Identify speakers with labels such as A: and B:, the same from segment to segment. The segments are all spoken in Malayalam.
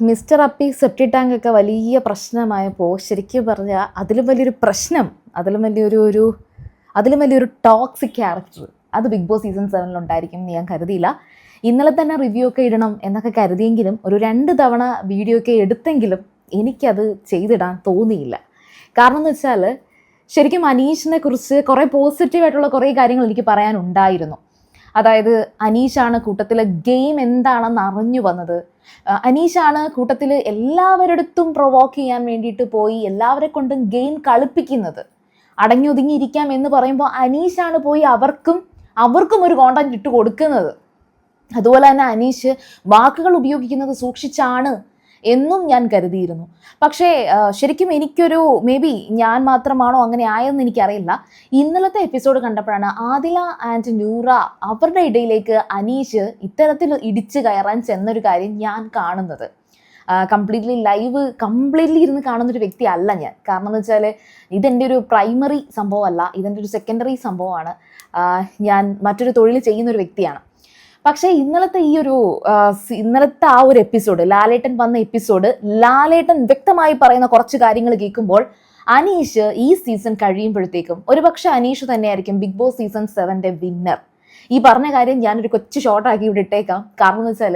A: മിസ്റ്റർ അപ്പി സെപ്റ്റി ടാങ്ക് ഒക്കെ വലിയ പ്രശ്നമായപ്പോൾ ശരിക്കും പറഞ്ഞാൽ അതിലും വലിയൊരു പ്രശ്നം അതിലും വലിയൊരു ഒരു അതിലും വലിയൊരു ടോക്സിക് ക്യാരക്ടർ അത് ബിഗ് ബോസ് സീസൺ സെവനിൽ ഉണ്ടായിരിക്കും എന്ന് ഞാൻ കരുതിയില്ല. ഇന്നലെ തന്നെ റിവ്യൂ ഒക്കെ ഇടണം എന്നൊക്കെ കരുതിയെങ്കിലും ഒരു രണ്ട് തവണ വീഡിയോ ഒക്കെ എടുത്തെങ്കിലും എനിക്കത് ചെയ്തിടാൻ തോന്നിയില്ല. കാരണം എന്ന് വെച്ചാൽ ശരിക്കും അനീഷിനെ കുറിച്ച് കുറേ പോസിറ്റീവായിട്ടുള്ള കുറേ കാര്യങ്ങൾ എനിക്ക് പറയാനുണ്ടായിരുന്നു. അതായത് അനീഷാണ് കൂട്ടത്തിലെ ഗെയിം എന്താണെന്ന് അറിഞ്ഞു വന്നത്. അനീഷാണ് കൂട്ടത്തിൽ എല്ലാവരിടത്തും പ്രൊവോക്ക് ചെയ്യാൻ വേണ്ടിയിട്ട് പോയി എല്ലാവരെ കൊണ്ടും ഗെയിം കളിപ്പിക്കുന്നത്. അടഞ്ഞൊതുങ്ങിയിരിക്കാം എന്ന് പറയുമ്പോൾ അനീഷാണ് പോയി അവർക്കും അവർക്കും ഒരു കോണ്ടാക്ട് ഇട്ട് കൊടുക്കുന്നത്. അതുപോലെ തന്നെ അനീഷ് വാക്കുകൾ ഉപയോഗിക്കുന്നത് സൂക്ഷിച്ചാണ് എന്നും ഞാൻ കരുതിയിരുന്നു. പക്ഷേ ശരിക്കും എനിക്കൊരു മേ ബി ഞാൻ മാത്രമാണോ അങ്ങനെ ആയെന്ന് എനിക്കറിയില്ല. ഇന്നലത്തെ എപ്പിസോഡ് കണ്ടപ്പോഴാണ് ആദില ആൻഡ് നൂറ അവരുടെ ഇടയിലേക്ക് അനീഷ് ഇത്തരത്തിൽ ഇടിച്ചു കയറാൻ ചെന്നൊരു കാര്യം ഞാൻ കാണുന്നത്. കംപ്ലീറ്റ്ലി ലൈവ് കംപ്ലീറ്റ്ലി ഇരുന്ന് കാണുന്നൊരു വ്യക്തി അല്ല ഞാൻ. കാരണം എന്ന് വെച്ചാൽ ഇതെന്റെ ഒരു പ്രൈമറി സംഭവമല്ല ഇതെന്റെ ഒരു സെക്കൻഡറി സംഭവമാണ്. ഞാൻ മറ്റൊരു തൊഴിൽ ചെയ്യുന്നൊരു വ്യക്തിയാണ്. പക്ഷേ ഇന്നലത്തെ ഈ ഒരു ഇന്നലത്തെ ആ ഒരു എപ്പിസോഡ് ലാലേട്ടൻ വന്ന എപ്പിസോഡ് ലാലേട്ടൻ വ്യക്തമായി പറയുന്ന കുറച്ച് കാര്യങ്ങൾ കേൾക്കുമ്പോൾ അനീഷ് ഈ സീസൺ കഴിയുമ്പോഴത്തേക്കും ഒരുപക്ഷെ അനീഷ് തന്നെയായിരിക്കും ബിഗ് ബോസ് സീസൺ സെവന്റെ വിന്നർ ഈ പറഞ്ഞ കാര്യം ഞാനൊരു കൊച്ചു ഷോർട്ടാക്കി ഇവിടെ ഇട്ടേക്കാം. കാരണം എന്ന് വെച്ചാൽ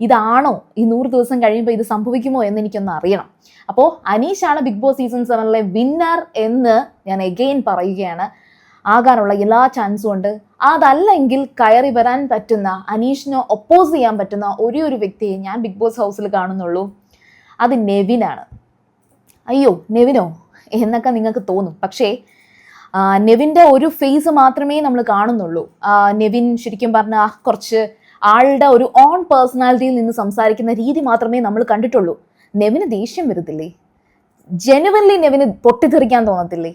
A: ഇതാണോ ഈ നൂറ് ദിവസം കഴിയുമ്പോൾ ഇത് സംഭവിക്കുമോ എന്ന് എനിക്കൊന്ന് അറിയണം. അപ്പോൾ അനീഷാണ് ബിഗ് ബോസ് സീസൺ സെവനിലെ വിന്നർ എന്ന് ഞാൻ എഗെയിൻ പറയുകയാണ്. ആകാനുള്ള എല്ലാ ചാൻസും ഉണ്ട്. അതല്ലെങ്കിൽ കയറി വരാൻ പറ്റുന്ന അനീഷിനെ ഒപ്പോസ് ചെയ്യാൻ പറ്റുന്ന ഒരേ ഒരു വ്യക്തിയെ ഞാൻ ബിഗ് ബോസ് ഹൗസിൽ കാണുന്നുള്ളൂ. അത് നെവിനാണ് അയ്യോ നെവിനോ? എന്നൊക്കെ നിങ്ങൾക്ക് തോന്നും. പക്ഷേ നെവിന്റെ ഒരു ഫേസ് മാത്രമേ നമ്മൾ കാണുന്നുള്ളൂ. നെവിൻ ശരിക്കും പറഞ്ഞാൽ കുറച്ച് ആളുടെ ഒരു ഓൺ പേഴ്സണാലിറ്റിയിൽ നിന്ന് സംസാരിക്കുന്ന രീതി മാത്രമേ നമ്മൾ കണ്ടിട്ടുള്ളൂ. നെവിന് ദേഷ്യം വരുത്തില്ലേ? ജെനുവൻലി നെവിന് പൊട്ടിത്തെറിക്കാൻ തോന്നത്തില്ലേ?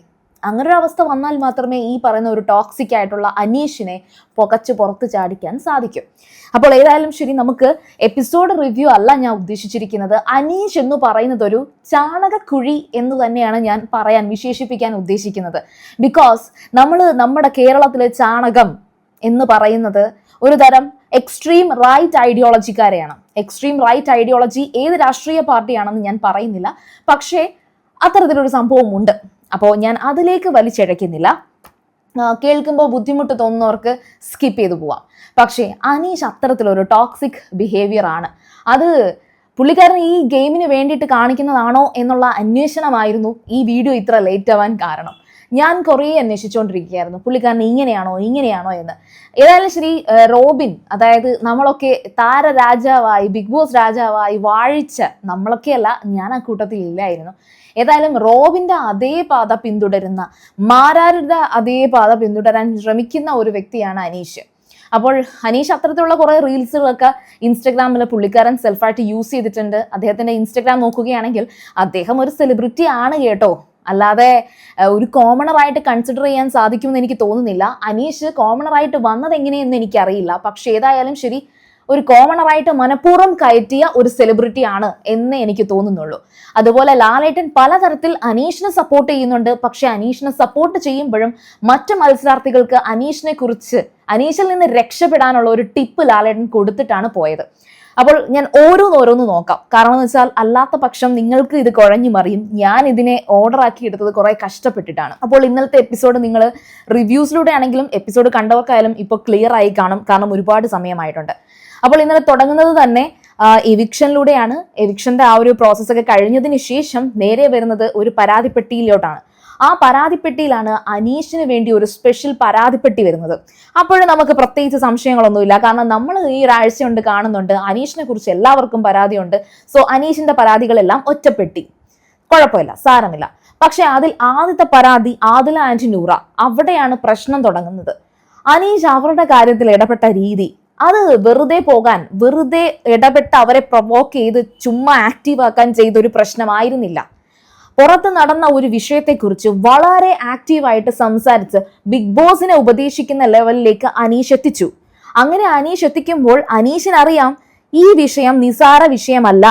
A: അങ്ങനെ അവസ്ഥ വന്നാൽ മാത്രമേ ഈ പറയുന്ന ഒരു ടോക്സിക് ആയിട്ടുള്ള അനീഷിനെ പുകച്ച് പുറത്ത് ചാടിക്കാൻ സാധിക്കും. അപ്പോൾ ഏതായാലും ശരി നമുക്ക് എപ്പിസോഡ് റിവ്യൂ അല്ല ഞാൻ ഉദ്ദേശിച്ചിരിക്കുന്നത്. അനീഷ് എന്ന് പറയുന്നത് ഒരു ചാണകക്കുഴി എന്ന് തന്നെയാണ് ഞാൻ പറയാൻ വിശേഷിപ്പിക്കാൻ ഉദ്ദേശിക്കുന്നത്. ബിക്കോസ് നമ്മൾ നമ്മുടെ കേരളത്തിലെ ചാണകം എന്ന് പറയുന്നത് ഒരു തരം എക്സ്ട്രീം റൈറ്റ് ഐഡിയോളജിക്കാരെയാണ് എക്സ്ട്രീം റൈറ്റ് ഐഡിയോളജി ഏത് രാഷ്ട്രീയ പാർട്ടിയാണെന്ന് ഞാൻ പറയുന്നില്ല. പക്ഷേ അത്തരത്തിലൊരു സംഭവം ഉണ്ട് അപ്പോൾ ഞാൻ അതിലേക്ക് വലിച്ചിഴയ്ക്കുന്നില്ല. കേൾക്കുമ്പോൾ ബുദ്ധിമുട്ട് തോന്നുന്നവർക്ക് സ്കിപ്പ് ചെയ്തു പോവാം. പക്ഷേ അനീഷ് അത്തരത്തിലൊരു ടോക്സിക് ബിഹേവിയർ ആണ്. അത് പുള്ളിക്കാരൻ ഈ ഗെയിമിന് വേണ്ടിയിട്ട് കാണിക്കുന്നതാണോ എന്നുള്ള അന്വേഷണമായിരുന്നു ഈ വീഡിയോ ഇത്ര ലേറ്റ് ആവാൻ കാരണം. ഞാൻ കുറേ അന്വേഷിച്ചുകൊണ്ടിരിക്കുകയായിരുന്നു പുള്ളിക്കാരൻ ഇങ്ങനെയാണോ ഇങ്ങനെയാണോ എന്ന്. ഏതായാലും ശ്രീ റോബിൻ അതായത് നമ്മളൊക്കെ താര രാജാവായി ബിഗ് ബോസ് രാജാവായി വാഴിച്ച നമ്മളൊക്കെയല്ല ഞാൻ ആ കൂട്ടത്തിൽ ഇല്ലായിരുന്നു. ഏതായാലും റോബിന്റെ അതേ പാത പിന്തുടരുന്ന മാരാരുടെ അതേ പാത പിന്തുടരാൻ ശ്രമിക്കുന്ന ഒരു വ്യക്തിയാണ് അനീഷ്. അപ്പോൾ അനീഷ് അത്തരത്തിലുള്ള കുറേ റീൽസുകളൊക്കെ ഇൻസ്റ്റഗ്രാമിൽ പുള്ളിക്കാരൻ സെൽഫായിട്ട് യൂസ് ചെയ്തിട്ടുണ്ട്. അദ്ദേഹത്തിന്റെ ഇൻസ്റ്റഗ്രാം നോക്കുകയാണെങ്കിൽ അദ്ദേഹം ഒരു സെലിബ്രിറ്റി ആണ് കേട്ടോ. അല്ലാതെ ഒരു കോമണറായിട്ട് കൺസിഡർ ചെയ്യാൻ സാധിക്കുമെന്ന് എനിക്ക് തോന്നുന്നില്ല. അനീഷ് കോമണറായിട്ട് വന്നത് എങ്ങനെയെന്ന് എനിക്കറിയില്ല. പക്ഷെ ഏതായാലും ശരി ഒരു കോമണറായിട്ട് മനഃപൂർവം കയറ്റിയ ഒരു സെലിബ്രിറ്റി ആണ് എന്ന് എനിക്ക് തോന്നുന്നുള്ളൂ. അതുപോലെ ലാലേട്ടൻ പലതരത്തിൽ അനീഷിനെ സപ്പോർട്ട് ചെയ്യുന്നുണ്ട്. പക്ഷെ അനീഷിനെ സപ്പോർട്ട് ചെയ്യുമ്പോഴും മറ്റു മത്സരാർത്ഥികൾക്ക് അനീഷിനെ കുറിച്ച് അനീഷിൽ നിന്ന് രക്ഷപ്പെടാനുള്ള ഒരു ടിപ്പ് ലാലേട്ടൻ കൊടുത്തിട്ടാണ് പോയത്. അപ്പോൾ ഞാൻ ഓരോന്നോരോന്ന് നോക്കാം. കാരണം എന്ന് വെച്ചാൽ അല്ലാത്ത പക്ഷം നിങ്ങൾക്ക് ഇത് കുഴഞ്ഞു മറിയും. ഞാൻ ഇതിനെ ഓർഡർ ആക്കി എടുത്തത് കുറെ കഷ്ടപ്പെട്ടിട്ടാണ്. അപ്പോൾ ഇന്നലത്തെ എപ്പിസോഡ് നിങ്ങൾ റിവ്യൂസിലൂടെ ആണെങ്കിലും എപ്പിസോഡ് കണ്ടവർക്കായാലും ഇപ്പോൾ ക്ലിയർ ആയി കാണും. കാരണം ഒരുപാട് സമയമായിട്ടുണ്ട്. അപ്പോൾ ഇന്നലെ തുടങ്ങുന്നത് തന്നെ എവിക്ഷനിലൂടെയാണ് എവിക്ഷന്റെ ആ ഒരു പ്രോസസ്സൊക്കെ കഴിഞ്ഞതിന് ശേഷം നേരെ വരുന്നത് ഒരു പരാതിപ്പെട്ടിയിലോട്ടാണ്. ആ പരാതിപ്പെട്ടിയിലാണ് അനീഷിന് വേണ്ടി ഒരു സ്പെഷ്യൽ പരാതിപ്പെട്ടി വരുന്നത്. അപ്പോഴും നമുക്ക് പ്രത്യേകിച്ച് സംശയങ്ങളൊന്നുമില്ല. കാരണം നമ്മൾ ഈ ഒരാഴ്ച കൊണ്ട് കാണുന്നുണ്ട്. അനീഷിനെ കുറിച്ച് എല്ലാവർക്കും പരാതിയുണ്ട്. സോ അനീഷിന്റെ പരാതികളെല്ലാം ഒറ്റപ്പെട്ടി. കുഴപ്പമില്ല. സാരമില്ല. പക്ഷെ അതിൽ ആദ്യത്തെ പരാതി ആദില ആൻഡ് നൂറ. അവിടെയാണ് പ്രശ്നം തുടങ്ങുന്നത്. അനീഷ് അവരുടെ കാര്യത്തിൽ ഇടപെട്ട രീതി അത് വെറുതെ പോകാൻ വെറുതെ ഇടപെട്ട് അവരെ പ്രൊവോക്ക് ചെയ്ത് ചുമ്മാ ആക്റ്റീവ് ആക്കാൻ ചെയ്തൊരു പ്രശ്നമായിരുന്നില്ല. പുറത്ത് നടന്ന ഒരു വിഷയത്തെക്കുറിച്ച് വളരെ ആക്റ്റീവായിട്ട് സംസാരിച്ച് ബിഗ് ബോസിനെ ഉപദേശിക്കുന്ന ലെവലിലേക്ക് അനീഷ് എത്തിച്ചു. അങ്ങനെ അനീഷ് എത്തിക്കുമ്പോൾ അനീഷിനറിയാം ഈ വിഷയം നിസാര വിഷയമല്ല.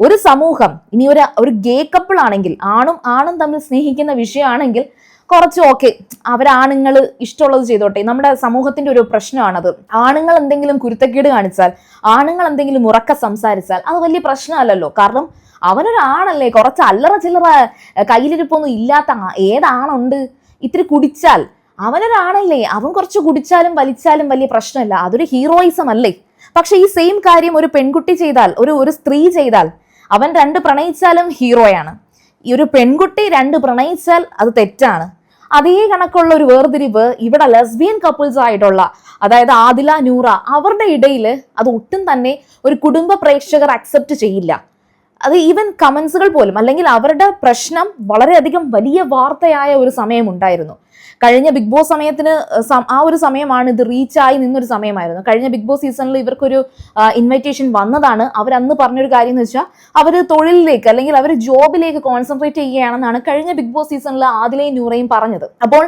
A: ഒരു സമൂഹം ഇനി ഒരു ഒരു ഗേ കപ്പിൾ ആണെങ്കിൽ ആണും ആണും തമ്മിൽ സ്നേഹിക്കുന്ന വിഷയമാണെങ്കിൽ കുറച്ച് ഓക്കെ അവരാണുങ്ങൾ ഇഷ്ടമുള്ളത് ചെയ്തോട്ടെ. നമ്മുടെ സമൂഹത്തിന്റെ ഒരു പ്രശ്നമാണത്. ആണുങ്ങൾ എന്തെങ്കിലും കുരുത്തക്കേട് കാണിച്ചാൽ ആണുങ്ങൾ എന്തെങ്കിലും ഉറക്ക സംസാരിച്ചാൽ അത് വലിയ പ്രശ്നമല്ലല്ലോ. കാരണം അവനൊരാണല്ലേ കുറച്ച് അല്ലറ ചില്ലറ കയ്യിലിരിപ്പൊന്നും ഇല്ലാത്ത ഏതാണുണ്ട്? ഇത്തിരി കുടിച്ചാൽ. അവനൊരാണല്ലേ അവൻ കുറച്ച് കുടിച്ചാലും വലിച്ചാലും വലിയ പ്രശ്നമല്ല. അതൊരു ഹീറോയിസം അല്ലേ? പക്ഷെ ഈ സെയിം കാര്യം ഒരു പെൺകുട്ടി ചെയ്താൽ ഒരു ഒരു സ്ത്രീ ചെയ്താൽ അവൻ രണ്ട് പ്രണയിച്ചാലും ഹീറോയാണ്. ഈ ഒരു പെൺകുട്ടി രണ്ട് പ്രണയിച്ചാൽ അത് തെറ്റാണ്. അതേ കണക്കുള്ള ഒരു വേർതിരിവ് ഇവിടെ ലെസ്ബിയൻ കപ്പിൾസ് ആയിട്ടുള്ള അതായത് ആദില നൂറ അവരുടെ ഇടയിൽ അത് ഒട്ടും തന്നെ ഒരു കുടുംബ പ്രേക്ഷകർ അക്സെപ്റ്റ് ചെയ്യില്ല. അത് ഈവൻ കമൻസുകൾ പോലും അല്ലെങ്കിൽ അവരുടെ പ്രശ്നം വളരെയധികം വലിയ വാർത്തയായ ഒരു സമയമുണ്ടായിരുന്നു കഴിഞ്ഞ ബിഗ് ബോസ് സമയത്തിന് ആ ഒരു സമയമാണ് ഇത് റീച്ചായി നിന്നൊരു സമയമായിരുന്നു. കഴിഞ്ഞ ബിഗ് ബോസ് സീസണിൽ ഇവർക്കൊരു ഇൻവിറ്റേഷൻ വന്നതാണ്. അവർ അന്ന് പറഞ്ഞൊരു കാര്യം എന്ന് വെച്ചാൽ അവർ തൊഴിലിലേക്ക് അല്ലെങ്കിൽ അവർ ജോബിലേക്ക് കോൺസെൻട്രേറ്റ് ചെയ്യുകയാണെന്നാണ് കഴിഞ്ഞ ബിഗ് ബോസ് സീസണിൽ ആദിലേയും നൂറയും പറഞ്ഞത്. അപ്പോൾ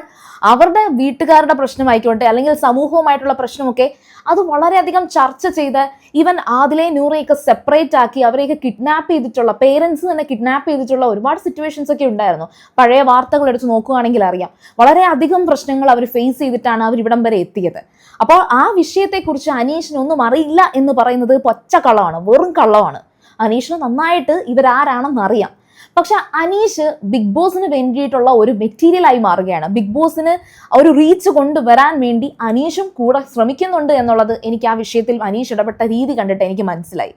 A: അവരുടെ വീട്ടുകാരുടെ പ്രശ്നമായിക്കോട്ടെ അല്ലെങ്കിൽ സമൂഹവുമായിട്ടുള്ള പ്രശ്നമൊക്കെ അത് വളരെയധികം ചർച്ച ചെയ്ത് ഈവൻ ആദിലെ നൂറയൊക്കെ സെപ്പറേറ്റ് ആക്കി അവരെയൊക്കെ കിഡ്നാപ്പ് ചെയ്തിട്ടുള്ള പേരൻസ് തന്നെ കിഡ്നാപ്പ് ചെയ്തിട്ടുള്ള ഒരുപാട് സിറ്റുവേഷൻസ് ഒക്കെ ഉണ്ടായിരുന്നു. പഴയ വാർത്തകൾ എടുത്ത് നോക്കുകയാണെങ്കിൽ അറിയാം. വളരെ അധികം പ്രശ്നങ്ങൾ അവർ ഫേസ് ചെയ്തിട്ടാണ് അവർ ഇവിടം വരെ എത്തിയത്. അപ്പോൾ ആ വിഷയത്തെക്കുറിച്ച് അനീഷിനൊന്നും അറിയില്ല എന്ന് പറയുന്നത് പൊച്ച കള്ളമാണ് വെറും കള്ളമാണ്. അനീഷിന് നന്നായിട്ട് ഇവരാരാണെന്ന് അറിയാം. പക്ഷെ അനീഷ് ബിഗ് ബോസിന് വേണ്ടിയിട്ടുള്ള ഒരു മെറ്റീരിയൽ ആയി മാറുകയാണ്. ബിഗ് ബോസിന് ഒരു റീച്ച് കൊണ്ടുവരാൻ വേണ്ടി അനീഷും കൂടെ ശ്രമിക്കുന്നുണ്ട് എന്നുള്ളത് എനിക്ക് ആ വിഷയത്തിൽ അനീഷ് ഇടപെട്ട രീതി കണ്ടിട്ട് എനിക്ക് മനസ്സിലായി.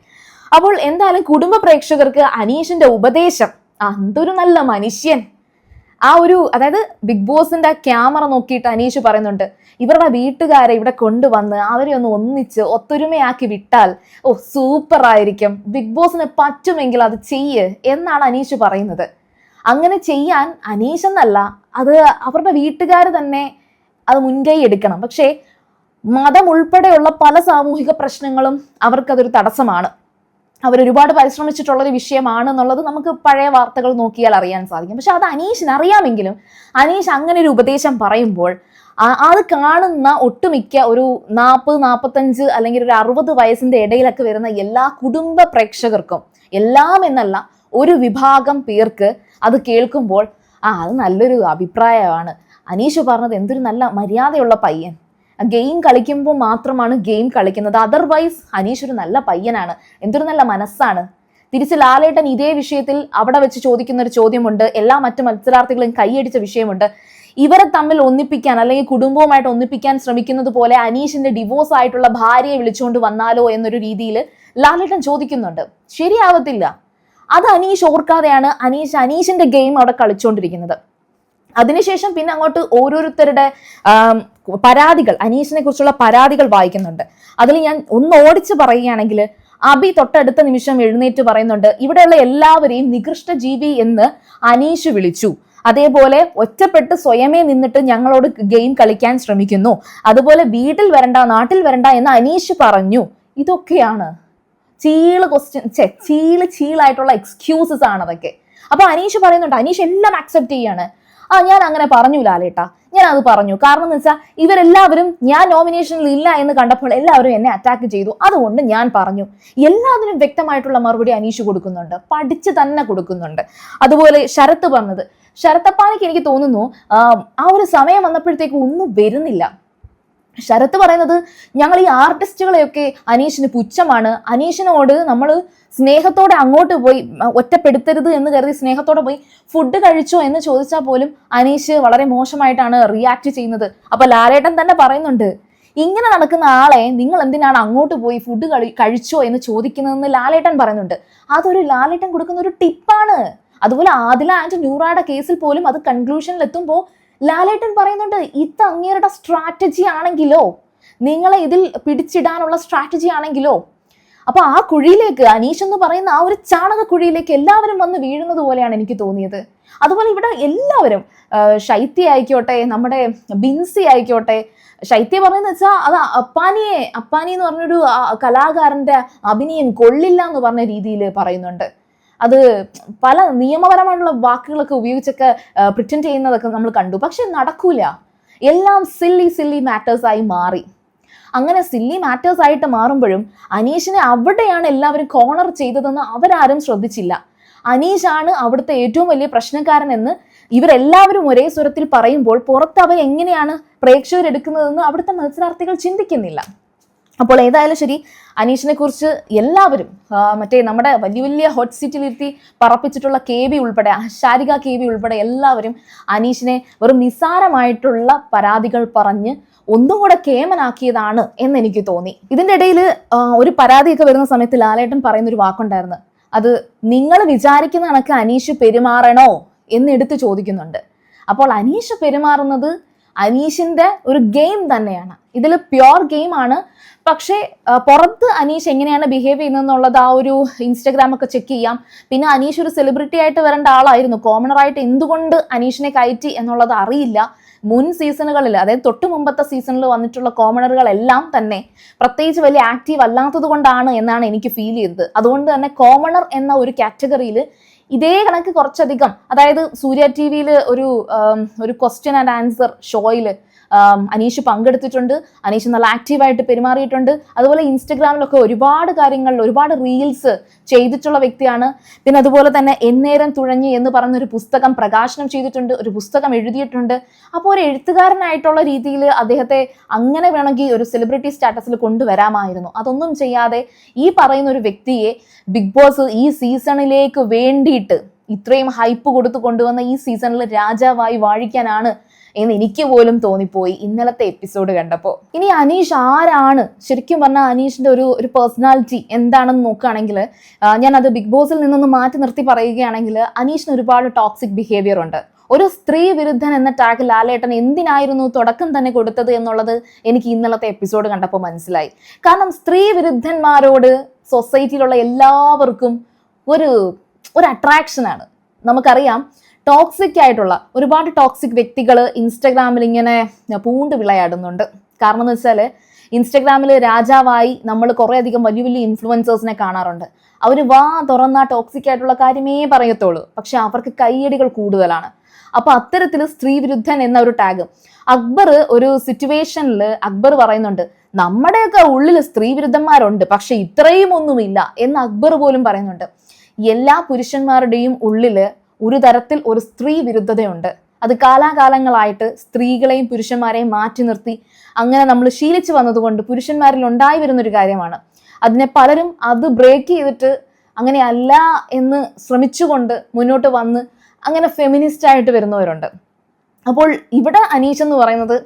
A: അപ്പോൾ എന്തായാലും കുടുംബ പ്രേക്ഷകർക്ക് അനീഷിന്റെ ഉപദേശം എന്തൊരു നല്ല മനുഷ്യൻ. ആ ഒരു അതായത് ബിഗ് ബോസിന്റെ ക്യാമറ നോക്കിയിട്ട് അനീഷ് പറയുന്നുണ്ട് ഇവരുടെ വീട്ടുകാരെ ഇവിടെ കൊണ്ടുവന്ന് അവരെ ഒന്ന് ഒന്നിച്ച് ഒത്തൊരുമയാക്കി വിട്ടാൽ ഓ സൂപ്പർ ആയിരിക്കും ബിഗ് ബോസിന് പറ്റുമെങ്കിൽ അത് ചെയ്യ് എന്നാണ് അനീഷ് പറയുന്നത്. അങ്ങനെ ചെയ്യാൻ അനീഷ് എന്നല്ല അത് അവരുടെ വീട്ടുകാർ തന്നെ അത് മുൻകൈ എടുക്കണം. പക്ഷേ മതം ഉൾപ്പെടെയുള്ള പല സാമൂഹിക പ്രശ്നങ്ങളും അവർക്കതൊരു തടസ്സമാണ്. അവർ ഒരുപാട് പരിശ്രമിച്ചിട്ടുള്ള ഒരു വിഷയമാണ് എന്നുള്ളത് നമുക്ക് പഴയ വാർത്തകൾ നോക്കിയാൽ അറിയാൻ സാധിക്കും. പക്ഷെ അത് അനീഷിന് അറിയാമെങ്കിലും അനീഷ് അങ്ങനെ ഒരു ഉപദേശം പറയുമ്പോൾ അത് കാണുന്ന ഒട്ടുമിക്ക ഒരു നാൽപ്പത് നാൽപ്പത്തഞ്ച് അല്ലെങ്കിൽ ഒരു അറുപത് വയസ്സിന്റെ ഇടയിലൊക്കെ വരുന്ന എല്ലാ കുടുംബ പ്രേക്ഷകർക്കും എല്ലാം എന്നല്ല ഒരു വിഭാഗം പേർക്ക് അത് കേൾക്കുമ്പോൾ ആ അത് നല്ലൊരു അഭിപ്രായമാണ്. അനീഷ് പറഞ്ഞത് എന്തൊരു നല്ല മര്യാദയുള്ള പയ്യൻ. ഗെയിം കളിക്കുമ്പോൾ മാത്രമാണ് ഗെയിം കളിക്കുന്നത്. അതർവൈസ് അനീഷ് ഒരു നല്ല പയ്യനാണ്. എന്തൊരു നല്ല മനസ്സാണ്. തിരിച്ച് ലാലേട്ടൻ ഇതേ വിഷയത്തിൽ അവിടെ വെച്ച് ചോദിക്കുന്ന ഒരു ചോദ്യമുണ്ട്. എല്ലാ മറ്റു മത്സരാർത്ഥികളും കൈയടിച്ച വിഷയമുണ്ട്. ഇവരെ തമ്മിൽ ഒന്നിപ്പിക്കാൻ അല്ലെങ്കിൽ കുടുംബവുമായിട്ട് ഒന്നിപ്പിക്കാൻ ശ്രമിക്കുന്നത് പോലെ അനീഷിന്റെ ഡിവോഴ്സ് ആയിട്ടുള്ള ഭാര്യയെ വിളിച്ചുകൊണ്ട് വന്നാലോ എന്നൊരു രീതിയിൽ ലാലേട്ടൻ ചോദിക്കുന്നുണ്ട്. ശരിയാവത്തില്ല. അത് അനീഷ് ഓർക്കാതെയാണ് അനീഷ് അനീഷിന്റെ ഗെയിം അവിടെ കളിച്ചുകൊണ്ടിരിക്കുന്നത് അതിനുശേഷം പിന്നെ അങ്ങോട്ട് ഓരോരുത്തരുടെ പരാതികൾ അനീഷിനെ കുറിച്ചുള്ള പരാതികൾ വായിക്കുന്നുണ്ട്. അതിൽ ഞാൻ ഒന്ന് ഓടിച്ച് പറയുകയാണെങ്കിൽ അബി തൊട്ടടുത്ത നിമിഷം എഴുന്നേറ്റ് പറയുന്നുണ്ട് ഇവിടെയുള്ള എല്ലാവരെയും നികൃഷ്ട ജീവി എന്ന് അനീഷ് വിളിച്ചു. അതേപോലെ ഒറ്റപ്പെട്ട് സ്വയമേ നിന്നിട്ട് ഞങ്ങളോട് ഗെയിം കളിക്കാൻ ശ്രമിക്കുന്നു. അതുപോലെ വീട്ടിൽ വരണ്ട നാട്ടിൽ വരണ്ട എന്ന് അനീഷ് പറഞ്ഞു. ഇതൊക്കെയാണ്. ചീൾ ക്വസ്റ്റ്യൻ ചീൾ ചീളായിട്ടുള്ള എക്സ്ക്യൂസസ് ആണ് അതൊക്കെ. അപ്പൊ അനീഷ് പറയുന്നുണ്ട് അനീഷ് എല്ലാം അക്സെപ്റ്റ് ചെയ്യാണ്. ആ ഞാൻ അങ്ങനെ പറഞ്ഞു ലാലേട്ടാ. ഞാൻ അത് പറഞ്ഞു. കാരണം എന്ന് വെച്ചാൽ ഇവരെല്ലാവരും ഞാൻ നോമിനേഷനിൽ ഇല്ല എന്ന് കണ്ടപ്പോൾ എല്ലാവരും എന്നെ അറ്റാക്ക് ചെയ്തു. അതുകൊണ്ട് ഞാൻ പറഞ്ഞു. എല്ലാത്തിനും വ്യക്തമായിട്ടുള്ള മറുപടി അനീഷ് കൊടുക്കുന്നുണ്ട്. പഠിച്ച് തന്നെ കൊടുക്കുന്നുണ്ട്. അതുപോലെ ശരത്ത് പറഞ്ഞത് ശരത്തപ്പാനയ്ക്ക് എനിക്ക് തോന്നുന്നു ആ, ഒരു സമയം വന്നപ്പോഴത്തേക്ക് ഒന്നും വരുന്നില്ല. ശരത്ത് പറയുന്നത് ഞങ്ങൾ ഈ ആർട്ടിസ്റ്റുകളെയൊക്കെ അനീഷിന് പുച്ഛമാണ്. അനീഷിനോട് നമ്മൾ സ്നേഹത്തോടെ അങ്ങോട്ട് പോയി ഒറ്റപ്പെടുത്തരുത് എന്ന് കരുതി സ്നേഹത്തോടെ പോയി ഫുഡ് കഴിച്ചോ എന്ന് ചോദിച്ചാൽ പോലും അനീഷ് വളരെ മോശമായിട്ടാണ് റിയാക്ട് ചെയ്യുന്നത്. അപ്പൊ ലാലേട്ടൻ തന്നെ പറയുന്നുണ്ട് ഇങ്ങനെ നടക്കുന്ന ആളെ നിങ്ങൾ എന്തിനാണ് അങ്ങോട്ട് പോയി ഫുഡ് കളി കഴിച്ചോ എന്ന് ചോദിക്കുന്നതെന്ന് ലാലേട്ടൻ പറയുന്നുണ്ട്. അതൊരു ലാലേട്ടൻ കൊടുക്കുന്ന ഒരു ടിപ്പാണ് അതുപോലെ ആദില ആൻഡ് നൂറയുടെ കേസിൽ പോലും അത് കൺക്ലൂഷനിൽ എത്തുമ്പോൾ ലാലേട്ടൻ പറയുന്നുണ്ട് ഇത് അങ്ങേരുടെ സ്ട്രാറ്റജി ആണെങ്കിലോ? നിങ്ങളെ ഇതിൽ പിടിച്ചിടാനുള്ള സ്ട്രാറ്റജി ആണെങ്കിലോ? അപ്പൊ ആ കുഴിയിലേക്ക് അനീഷ് എന്ന് പറയുന്ന ആ ഒരു ചാണക കുഴിയിലേക്ക് എല്ലാവരും വന്ന് വീഴുന്നത് പോലെയാണ് എനിക്ക് തോന്നിയത്. അതുപോലെ ഇവിടെ എല്ലാവരും ശൈത്യ ആയിക്കോട്ടെ നമ്മുടെ ബിൻസി ആയിക്കോട്ടെ ശൈത്യ പറയുന്ന വെച്ചാൽ അത് അപ്പാനിയെ അപ്പാനി എന്ന് പറഞ്ഞൊരു കലാകാരന്റെ അഭിനയം കൊള്ളില്ല എന്ന് പറഞ്ഞ രീതിയിൽ പറയുന്നുണ്ട്. അത് പല നിയമപരമായിട്ടുള്ള വാക്കുകളൊക്കെ ഉപയോഗിച്ചൊക്കെ പ്രിറ്റൻഡ് ചെയ്യുന്നതൊക്കെ നമ്മൾ കണ്ടു. പക്ഷെ നടക്കൂല. എല്ലാം സില്ലി സില്ലി മാറ്റേഴ്സായി മാറി. അങ്ങനെ സില്ലി മാറ്റേഴ്സ് ആയിട്ട് മാറുമ്പോഴും അനീഷിനെ അവിടെയാണ് എല്ലാവരും കോർണർ ചെയ്തതെന്ന് അവരാരും ശ്രദ്ധിച്ചില്ല. അനീഷാണ് അവിടുത്തെ ഏറ്റവും വലിയ പ്രശ്നക്കാരൻ എന്ന് ഇവരെല്ലാവരും ഒരേ സ്വരത്തിൽ പറയുമ്പോൾ പുറത്ത് അവർ എങ്ങനെയാണ് പ്രേക്ഷകരെടുക്കുന്നതെന്ന് അവിടുത്തെ മത്സരാർത്ഥികൾ ചിന്തിക്കുന്നില്ല. അപ്പോൾ ഏതായാലും ശരി അനീഷിനെ കുറിച്ച് എല്ലാവരും മറ്റേ നമ്മുടെ വലിയ വലിയ ഹോട്ട് സീറ്റിലിരുത്തി പറപ്പിച്ചിട്ടുള്ള കെ ബി ഉൾപ്പെടെ ശാരിക കെ ബി ഉൾപ്പെടെ എല്ലാവരും അനീഷിനെ വെറും നിസ്സാരമായിട്ടുള്ള പരാതികൾ പറഞ്ഞ് ഒന്നും കൂടെ കേമനാക്കിയതാണ് എന്ന് എനിക്ക് തോന്നി. ഇതിന്റെ ഇടയിൽ ഒരു പരാതിയൊക്കെ വരുന്ന സമയത്ത് ലാലേട്ടൻ പറയുന്ന ഒരു വാക്കുണ്ടായിരുന്നു. അത് നിങ്ങൾ വിചാരിക്കുന്ന കണക്ക് അനീഷ് പെരുമാറണോ? എന്ന് എടുത്ത് ചോദിക്കുന്നുണ്ട്. അപ്പോൾ അനീഷ് പെരുമാറുന്നത് അനീഷിന്റെ ഒരു ഗെയിം തന്നെയാണ്. ഇതിൽ പ്യോർ ഗെയിമാണ് പക്ഷേ പുറത്ത് അനീഷ് എങ്ങനെയാണ് ബിഹേവ് ചെയ്യുന്നതെന്നുള്ളത് ആ ഒരു ഇൻസ്റ്റഗ്രാം ഒക്കെ ചെക്ക് ചെയ്യാം. പിന്നെ അനീഷ് ഒരു സെലിബ്രിറ്റി ആയിട്ട് വരേണ്ട ആളായിരുന്നു. കോമണർ ആയിട്ട് എന്തുകൊണ്ട് അനീഷിനെ കയറ്റി എന്നുള്ളത് അറിയില്ല. മുൻ സീസണുകളിൽ അതായത് തൊട്ട് മുമ്പത്തെ സീസണിൽ വന്നിട്ടുള്ള കോമണറുകളെല്ലാം തന്നെ പ്രത്യേകിച്ച് വലിയ ആക്റ്റീവ് അല്ലാത്തത് കൊണ്ടാണ് എന്നാണ് എനിക്ക് ഫീൽ ചെയ്തത്. അതുകൊണ്ട് തന്നെ കോമണർ എന്ന ഒരു കാറ്റഗറിയിൽ ഇതേ കണക്ക് കുറച്ചധികം അതായത് സൂര്യ ടി വിയിൽ ഒരു ഒരു ക്വസ്റ്റ്യൻ ആൻഡ് ആൻസർ ഷോയിൽ അനീഷ് പങ്കെടുത്തിട്ടുണ്ട്. അനീഷ് നല്ല ആക്റ്റീവായിട്ട് പെരുമാറിയിട്ടുണ്ട്. അതുപോലെ ഇൻസ്റ്റഗ്രാമിലൊക്കെ ഒരുപാട് കാര്യങ്ങളിൽ ഒരുപാട് റീൽസ് ചെയ്തിട്ടുള്ള വ്യക്തിയാണ്. പിന്നെ അതുപോലെ തന്നെ എന്നേരം തുഴഞ്ഞ് എന്ന് പറഞ്ഞൊരു പുസ്തകം പ്രകാശനം ചെയ്തിട്ടുണ്ട് ഒരു പുസ്തകം എഴുതിയിട്ടുണ്ട്. അപ്പോൾ ഒരു എഴുത്തുകാരനായിട്ടുള്ള രീതിയിൽ അദ്ദേഹത്തെ അങ്ങനെ വേണമെങ്കിൽ ഒരു സെലിബ്രിറ്റി സ്റ്റാറ്റസിൽ കൊണ്ടുവരാമായിരുന്നു. അതൊന്നും ചെയ്യാതെ ഈ പറയുന്ന ഒരു വ്യക്തിയെ ബിഗ് ബോസ് ഈ സീസണിലേക്ക് വേണ്ടിയിട്ട് ഇത്രയും ഹൈപ്പ് കൊടുത്തു കൊണ്ടുവന്ന ഈ സീസണിൽ രാജാവായി വാഴിക്കാനാണ് എന്ന് എനിക്ക് പോലും തോന്നിപ്പോയി ഇന്നലത്തെ എപ്പിസോഡ് കണ്ടപ്പോൾ ഇനി അനീഷ് ആരാണ്? ശരിക്കും പറഞ്ഞാൽ അനീഷിന്റെ ഒരു ഒരു പേഴ്സണാലിറ്റി എന്താണെന്ന് നോക്കുകയാണെങ്കിൽ ഞാൻ അത് ബിഗ് ബോസിൽ നിന്നൊന്ന് മാറ്റി നിർത്തി പറയുകയാണെങ്കിൽ അനീഷിന് ഒരുപാട് ടോക്സിക് ബിഹേവിയർ ഉണ്ട്. ഒരു സ്ത്രീ വിരുദ്ധൻ എന്ന ടാഗ് ലാലേട്ടൻ എന്തിനായിരുന്നു തുടക്കം തന്നെ കൊടുത്തത് എന്നുള്ളത് എനിക്ക് ഇന്നലത്തെ എപ്പിസോഡ് കണ്ടപ്പോൾ മനസ്സിലായി. കാരണം സ്ത്രീ വിരുദ്ധന്മാരോട് സൊസൈറ്റിയിലുള്ള എല്ലാവർക്കും ഒരു ഒരു അട്രാക്ഷനാണ് നമുക്കറിയാം ടോക്സിക് ആയിട്ടുള്ള ഒരുപാട് ടോക്സിക് വ്യക്തികൾ ഇൻസ്റ്റഗ്രാമിൽ ഇങ്ങനെ പൂണ്ട് വിളയാടുന്നുണ്ട്. കാരണം എന്ന് വെച്ചാൽ ഇൻസ്റ്റഗ്രാമിൽ രാജാവായി നമ്മൾ കുറേ അധികം വലിയ വലിയ ഇൻഫ്ലുവൻസേഴ്സിനെ കാണാറുണ്ട്. അവർ വാ തുറന്ന ടോക്സിക് ആയിട്ടുള്ള കാര്യമേ പറയത്തുള്ളൂ. പക്ഷെ അവർക്ക് കയ്യടികൾ കൂടുതലാണ്. അപ്പോൾ അത്തരത്തിൽ സ്ത്രീ വിരുദ്ധൻ എന്ന ഒരു ടാഗ് അക്ബർ ഒരു സിറ്റുവേഷനിൽ അക്ബർ പറയുന്നുണ്ട് നമ്മുടെയൊക്കെ ഉള്ളിൽ സ്ത്രീ വിരുദ്ധന്മാരുണ്ട് പക്ഷെ ഇത്രയും ഒന്നുമില്ല എന്ന് അക്ബർ പോലും പറയുന്നുണ്ട്. എല്ലാ പുരുഷന്മാരുടെയും ഉള്ളിൽ ഒരു തരത്തിൽ ഒരു സ്ത്രീ വിരുദ്ധതയുണ്ട്. അത് കാലാകാലങ്ങളായിട്ട് സ്ത്രീകളെയും പുരുഷന്മാരെയും മാറ്റി നിർത്തി അങ്ങനെ നമ്മൾ ശീലിച്ചു വന്നതുകൊണ്ട് പുരുഷന്മാരിൽ ഉണ്ടായി വരുന്നൊരു കാര്യമാണ്. അതിനെ പലരും അത് ബ്രേക്ക് ചെയ്തിട്ട് അങ്ങനെയല്ല എന്ന് ശ്രമിച്ചുകൊണ്ട് മുന്നോട്ട് വന്ന് അങ്ങനെ ഫെമിനിസ്റ്റ് ആയിട്ട് വരുന്നവരുണ്ട്. അപ്പോൾ ഇവിടെ അനീഷ് എന്ന് പറയുന്നത്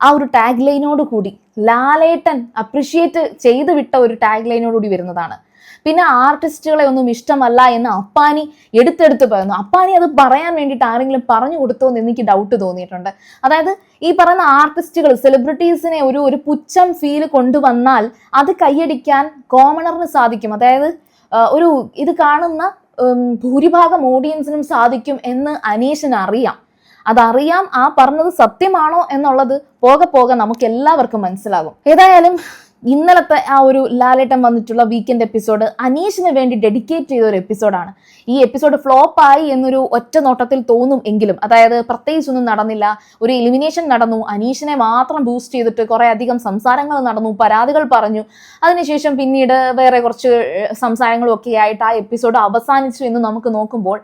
A: ആ ഒരു ടാഗ് ലൈനോട് കൂടി ലാലേട്ടൻ അപ്രിഷിയേറ്റ് ചെയ്ത് വിട്ട ഒരു ടാഗ് ലൈനോട് കൂടി വരുന്നതാണ്. പിന്നെ ആർട്ടിസ്റ്റുകളെ ഒന്നും ഇഷ്ടമല്ല എന്ന് അപ്പാനി എടുത്തെടുത്ത് പറയുന്നു. അപ്പാനി അത് പറയാൻ വേണ്ടിയിട്ട് ആരെങ്കിലും പറഞ്ഞു കൊടുത്തോ എന്ന് എനിക്ക് ഡൗട്ട് തോന്നിയിട്ടുണ്ട്. അതായത് ഈ പറയുന്ന ആർട്ടിസ്റ്റുകൾ സെലിബ്രിറ്റീസിനെ ഒരു ഒരു പുച്ഛം ഫീൽ കൊണ്ടുവന്നാൽ അത് കൈയടിക്കാൻ കോമണറിന് സാധിക്കും. അതായത് ഒരു ഇത് കാണുന്ന ഭൂരിഭാഗം ഓഡിയൻസിനും സാധിക്കും എന്ന് അനീഷിന് അറിയാം. അതറിയാം ആ പറഞ്ഞത് സത്യമാണോ എന്നുള്ളത് പോകെ പോകെ നമുക്ക് എല്ലാവർക്കും മനസ്സിലാകും. ഏതായാലും ഇന്നലത്തെ ആ ഒരു ലാലേട്ടൻ വന്നിട്ടുള്ള വീക്കെൻഡ് എപ്പിസോഡ് അനീഷിന് വേണ്ടി ഡെഡിക്കേറ്റ് ചെയ്ത ഒരു എപ്പിസോഡാണ് ഈ എപ്പിസോഡ് ഫ്ലോപ്പ് ആയി എന്നൊരു ഒറ്റ നോട്ടത്തിൽ തോന്നും എങ്കിലും അതായത് പ്രത്യേകിച്ചൊന്നും നടന്നില്ല. ഒരു എലിമിനേഷൻ നടന്നു. അനീഷിനെ മാത്രം ബൂസ്റ്റ് ചെയ്തിട്ട് കുറേ അധികം സംസാരങ്ങൾ നടന്നു പരാതികൾ പറഞ്ഞു. അതിനുശേഷം പിന്നീട് വേറെ കുറച്ച് സംസാരങ്ങളും ഒക്കെ ആയിട്ട് ആ എപ്പിസോഡ് അവസാനിച്ചു എന്ന് നമുക്ക് നോക്കുമ്പോൾ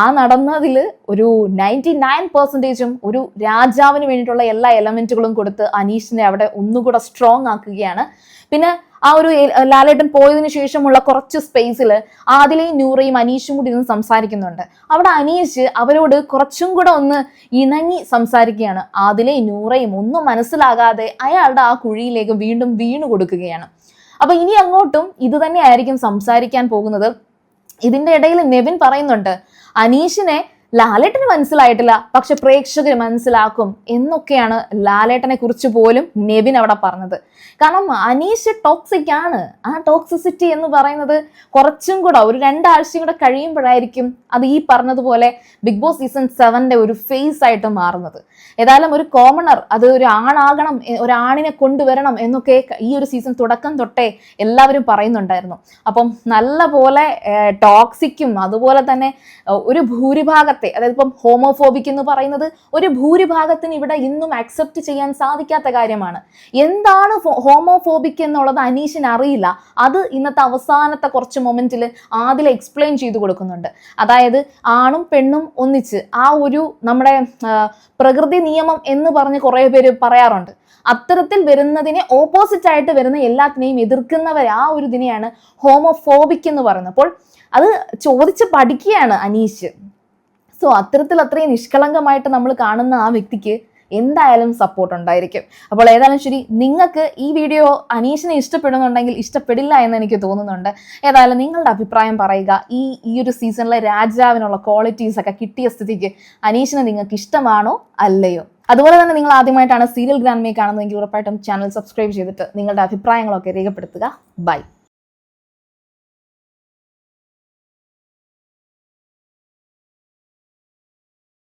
A: ആ നടന്നതിൽ ഒരു നയന്റി നയൻ പെർസെന്റേജും ഒരു രാജാവിന് വേണ്ടിയിട്ടുള്ള എല്ലാ എലമെന്റുകളും കൊടുത്ത് അനീഷിനെ അവിടെ ഒന്നുകൂടെ സ്ട്രോങ് ആക്കുകയാണ്. പിന്നെ ആ ഒരു ലാലേട്ടൻ പോയതിനു ശേഷമുള്ള കുറച്ച് സ്പേസിൽ ആദിലയും നൂറയും അനീഷും കൂടി ഇരുന്ന് സംസാരിക്കുന്നുണ്ട്. അവിടെ അനീഷ് അവരോട് കുറച്ചും കൂടെ ഒന്ന് ഇണങ്ങി സംസാരിക്കുകയാണ്. ആദിലയും നൂറയും ഒന്നും മനസ്സിലാകാതെ അയാളുടെ ആ കുഴിയിലേക്ക് വീണ്ടും വീണു കൊടുക്കുകയാണ്. അപ്പൊ ഇനി അങ്ങോട്ടും ഇത് തന്നെയായിരിക്കും സംസാരിക്കാൻ പോകുന്നത്. ഇതിന്റെ ഇടയിൽ നെവിൻ പറയുന്നുണ്ട് അനീഷിനെ ലാലേട്ടന് മനസ്സിലായിട്ടില്ല. പക്ഷെ പ്രേക്ഷകർ മനസ്സിലാക്കും എന്നൊക്കെയാണ് ലാലേട്ടനെ കുറിച്ച് പോലും നെബിൻ അവിടെ പറഞ്ഞത്. കാരണം അനീഷ് ടോക്സിക് ആണ്. ആ ടോക്സിസിറ്റി എന്ന് പറയുന്നത് കുറച്ചും കൂടെ ഒരു രണ്ടാഴ്ചയും കൂടെ കഴിയുമ്പോഴായിരിക്കും അത് ഈ പറഞ്ഞതുപോലെ ബിഗ് ബോസ് സീസൺ സെവന്റെ ഒരു ഫേസ് ആയിട്ട് മാറുന്നത്. ഏതായാലും ഒരു കോമണർ അത് ഒരു ആണാകണം ഒരാണിനെ കൊണ്ടുവരണം എന്നൊക്കെ ഈ ഒരു സീസൺ തുടക്കം തൊട്ടേ എല്ലാവരും പറയുന്നുണ്ടായിരുന്നു. അപ്പം നല്ല പോലെ ടോക്സിക്കും അതുപോലെ തന്നെ ഒരു ഭൂരിഭാഗത്തെ വിഭാഗത്തെ അതായത് ഇപ്പം ഹോമോഫോബിക് എന്ന് പറയുന്നത് ഒരു ഭൂരിഭാഗത്തിന് ഇവിടെ ഇന്നും അക്സെപ്റ്റ് ചെയ്യാൻ സാധിക്കാത്ത കാര്യമാണ്. എന്താണ് ഹോമോഫോബിക് എന്നുള്ളത് അനീഷിന് അറിയില്ല. അത് ഇന്നത്തെ അവസാനത്തെ കുറച്ച് മൊമെന്റിൽ ആദ്യം എക്സ്പ്ലെയിൻ ചെയ്തു കൊടുക്കുന്നുണ്ട്. അതായത് ആണും പെണ്ണും ഒന്നിച്ച് ആ ഒരു നമ്മുടെ പ്രകൃതി നിയമം എന്ന് പറഞ്ഞ് കുറേ പേര് പറയാറുണ്ട്. അത്തരത്തിൽ വരുന്നതിനെ ഓപ്പോസിറ്റ് ആയിട്ട് വരുന്ന എല്ലാത്തിനെയും എതിർക്കുന്നവർ ആ ഒരു ഇതിനെയാണ് ഹോമോഫോബിക് എന്ന് പറയുന്നത്. അപ്പോൾ അത് ചോദിച്ച് പഠിക്കുകയാണ് അനീഷ്. സോ അത്തരത്തിൽ അത്രയും നിഷ്കളങ്കമായിട്ട് നമ്മൾ കാണുന്ന ആ വ്യക്തിക്ക് എന്തായാലും സപ്പോർട്ട് ഉണ്ടായിരിക്കും. അപ്പോൾ ഏതായാലും ശരി നിങ്ങൾക്ക് ഈ വീഡിയോ അനീഷിനെ ഇഷ്ടപ്പെടുന്നുണ്ടെങ്കിൽ ഇഷ്ടപ്പെടില്ല എന്ന് എനിക്ക് തോന്നുന്നുണ്ട്. ഏതായാലും നിങ്ങളുടെ അഭിപ്രായം പറയുക. ഈ ഈ ഒരു സീസണിലെ രാജാവിനുള്ള ക്വാളിറ്റീസ് ഒക്കെ കിട്ടിയ സ്ഥിതിക്ക് അനീഷിനെ നിങ്ങൾക്ക് ഇഷ്ടമാണോ അല്ലയോ? അതുപോലെ തന്നെ നിങ്ങൾ ആദ്യമായിട്ടാണ് സീരിയൽ ഗ്രാൻഡ്മേ കാണുന്നതെങ്കിൽ ഉറപ്പായിട്ടും ചാനൽ സബ്സ്ക്രൈബ് ചെയ്തിട്ട് നിങ്ങളുടെ അഭിപ്രായങ്ങളൊക്കെ രേഖപ്പെടുത്തുക. ബൈ